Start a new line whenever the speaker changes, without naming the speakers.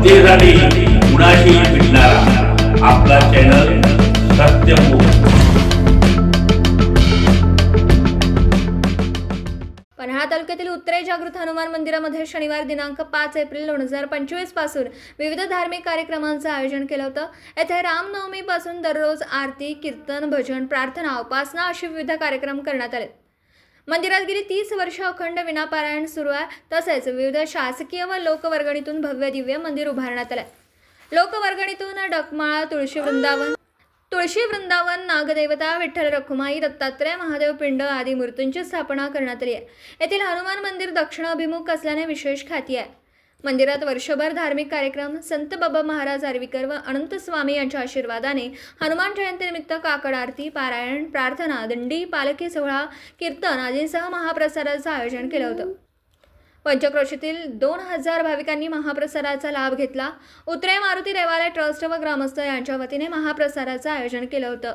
जनतेसाठी कुणाशी भेटणारा आपला चॅनल सत्यमुख
पन्हाळा तालुक्यातील उत्तरे जागृत हनुमान मंदिरामध्ये शनिवार दिनांक पाच एप्रिल दोन हजार पंचवीसपासून विविध धार्मिक कार्यक्रमांचं आयोजन केलं होतं. येथे रामनवमीपासून दररोज आरती कीर्तन भजन प्रार्थना उपासना असे विविध कार्यक्रम करण्यात आले. मंदिरात गेली तीस वर्ष अखंड विनापारायण सुरू आहे. तसेच विविध शासकीय व लोकवर्गणीतून भव्य दिव्य मंदिर उभारण्यात आले लोकवर्गणीतून डकमाळा तुळशी वृंदावन तुळशी वृंदावन नागदेवता विठ्ठल रखुमाई दत्तात्रय महादेव पिंड आदी मूर्तींची स्थापना करण्यात आली आहे. येथील हनुमान मंदिर दक्षिणाभिमुख असल्याने विशेष ख्याती आहे. मंदिरात वर्षभर धार्मिक कार्यक्रम संत बाबा महाराज आर्वीकर व अनंत स्वामी यांच्या आशीर्वादाने हनुमान जयंतीनिमित्त काकड आरती पारायण प्रार्थना दिंडी पालखी सोहळा कीर्तन आदींसह महाप्रसादाचं आयोजन केलं होतं. पंचक्रोशीतील दोन हजार भाविकांनी महाप्रसादाचा लाभ घेतला. उत्तरे मारुती देवालय ट्रस्ट व ग्रामस्थ यांच्या वतीने महाप्रसादाचं आयोजन केलं होतं.